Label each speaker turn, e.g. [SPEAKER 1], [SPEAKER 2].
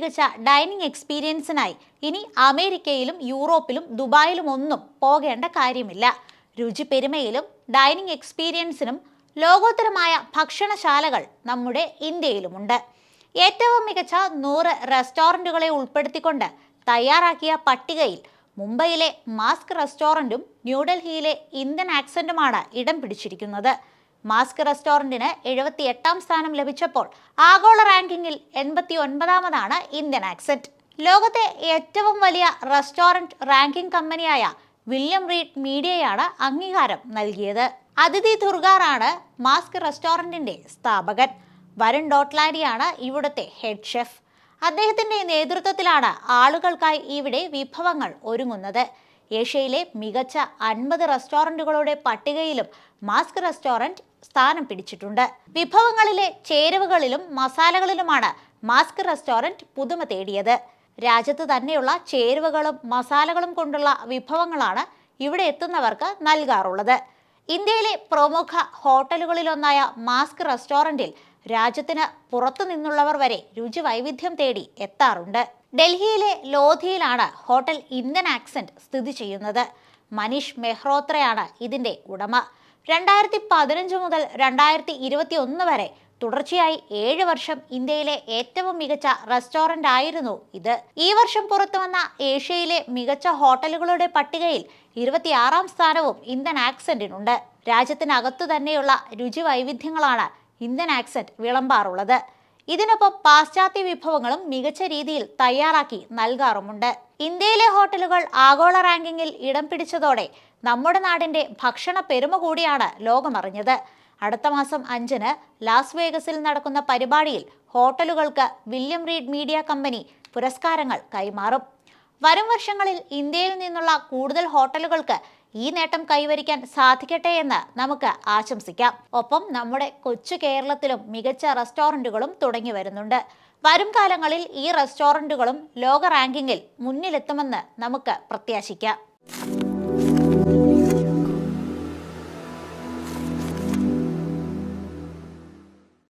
[SPEAKER 1] മികച്ച ഡൈനിങ് എക്സ്പീരിയൻസിനായി ഇനി അമേരിക്കയിലും യൂറോപ്പിലും ദുബായിലും ഒന്നും പോകേണ്ട കാര്യമില്ല. രുചി പെരുമയിലും ഡൈനിങ് എക്സ്പീരിയൻസിനും ലോകോത്തരമായ ഭക്ഷണശാലകൾ നമ്മുടെ ഇന്ത്യയിലുമുണ്ട്. ഏറ്റവും മികച്ച നൂറ് റെസ്റ്റോറന്റുകളെ ഉൾപ്പെടുത്തിക്കൊണ്ട് തയ്യാറാക്കിയ പട്ടികയിൽ മുംബൈയിലെ മാസ്ക് റെസ്റ്റോറന്റും ന്യൂഡൽഹിയിലെ ഇന്ത്യൻ ആക്സന്റുമാണ് ഇടം പിടിച്ചിരിക്കുന്നത്. മാസ്ക് റെസ്റ്റോറന്റിന് എഴുപത്തി എട്ടാം സ്ഥാനം ലഭിച്ചപ്പോൾ ആഗോള റാങ്കിങ്ങിൽ എൺപത്തി ഒൻപതാമതാണ് ഇന്ത്യൻ ആക്സെന്റ്. ലോകത്തെ ഏറ്റവും വലിയ റെസ്റ്റോറന്റ് റാങ്കിംഗ് കമ്പനിയായ വില്യം റീഡ് മീഡിയയാണ് അംഗീകാരം നൽകിയത്. അതിഥി ദുർഗാറാണ് മാസ്ക് റെസ്റ്റോറന്റിന്റെ സ്ഥാപകൻ. വരുൺ ഡോട്ട്ലാരിയാണ് ഇവിടുത്തെ ഹെഡ് ഷെഫ്. അദ്ദേഹത്തിന്റെ നേതൃത്വത്തിലാണ് ആളുകൾക്കായി ഇവിടെ വിഭവങ്ങൾ ഒരുങ്ങുന്നത്. ഏഷ്യയിലെ മികച്ച അൻപത് റെസ്റ്റോറന്റുകളുടെ പട്ടികയിലും മാസ്ക് റെസ്റ്റോറന്റ് സ്ഥാനം പിടിച്ചിട്ടുണ്ട്. വിഭവങ്ങളിലെ ചേരുവകളിലും മസാലകളിലുമാണ് മാസ്ക് റെസ്റ്റോറന്റ് പുതുമ തേടിയത്. രാജ്യത്ത് തന്നെയുള്ള ചേരുവകളും മസാലകളും കൊണ്ടുള്ള വിഭവങ്ങളാണ് ഇവിടെ എത്തുന്നവർക്ക് നൽകാറുള്ളത്. ഇന്ത്യയിലെ പ്രമുഖ ഹോട്ടലുകളിലൊന്നായ മാസ്ക് റെസ്റ്റോറന്റിൽ രാജ്യത്തിന് പുറത്തു നിന്നുള്ളവർ വരെ രുചി വൈവിധ്യം തേടി എത്താറുണ്ട്. ഡൽഹിയിലെ ലോധിയിലാണ് ഹോട്ടൽ ഇന്ത്യൻ ആക്സെന്റ് സ്ഥിതി ചെയ്യുന്നത്. മനീഷ് മെഹ്റോത്രയാണ് ഇതിന്റെ ഉടമ. രണ്ടായിരത്തി പതിനഞ്ച് മുതൽ രണ്ടായിരത്തി ഇരുപത്തി ഒന്ന് വരെ തുടർച്ചയായി ഏഴ് വർഷം ഇന്ത്യയിലെ ഏറ്റവും മികച്ച റെസ്റ്റോറന്റ് ആയിരുന്നു ഇത്. ഈ വർഷം പുറത്തുവന്ന ഏഷ്യയിലെ മികച്ച ഹോട്ടലുകളുടെ പട്ടികയിൽ ഇരുപത്തിയാറാം സ്ഥാനവും ഇന്ത്യൻ ആക്സെന്റിനുണ്ട്. രാജ്യത്തിനകത്തു തന്നെയുള്ള രുചി വൈവിധ്യങ്ങളാണ് ഇന്ത്യൻ ആക്സെന്റ് വിളമ്പാറുള്ളത്. ഇതിനൊപ്പം പാശ്ചാത്യ വിഭവങ്ങളും മികച്ച രീതിയിൽ തയ്യാറാക്കി നൽകാറുമുണ്ട്. ഇന്ത്യയിലെ ഹോട്ടലുകൾ ആഗോള റാങ്കിങ്ങിൽ ഇടം പിടിച്ചതോടെ നമ്മുടെ നാടിന്റെ ഭക്ഷണ പെരുമ കൂടിയാണ് ലോകമറിഞ്ഞത്. അടുത്ത മാസം അഞ്ചിന് ലാസ് വേഗസിൽ നടക്കുന്ന പരിപാടിയിൽ ഹോട്ടലുകൾക്ക് വില്യം റീഡ് മീഡിയ കമ്പനി പുരസ്കാരങ്ങൾ കൈമാറും. വരും വർഷങ്ങളിൽ ഇന്ത്യയിൽ നിന്നുള്ള കൂടുതൽ ഹോട്ടലുകൾക്ക് ഈ നേട്ടം കൈവരിക്കാൻ സാധിക്കട്ടെ എന്ന് നമുക്ക് ആശംസിക്കാം. ഒപ്പം നമ്മുടെ കൊച്ചു കേരളത്തിലും മികച്ച റെസ്റ്റോറന്റുകളും തുടങ്ങി വരുന്നുണ്ട്. വരും കാലങ്ങളിൽ ഈ റെസ്റ്റോറന്റുകളും ലോക റാങ്കിങ്ങിൽ മുന്നിലെത്തുമെന്ന് നമുക്ക് പ്രത്യാശിക്കാം.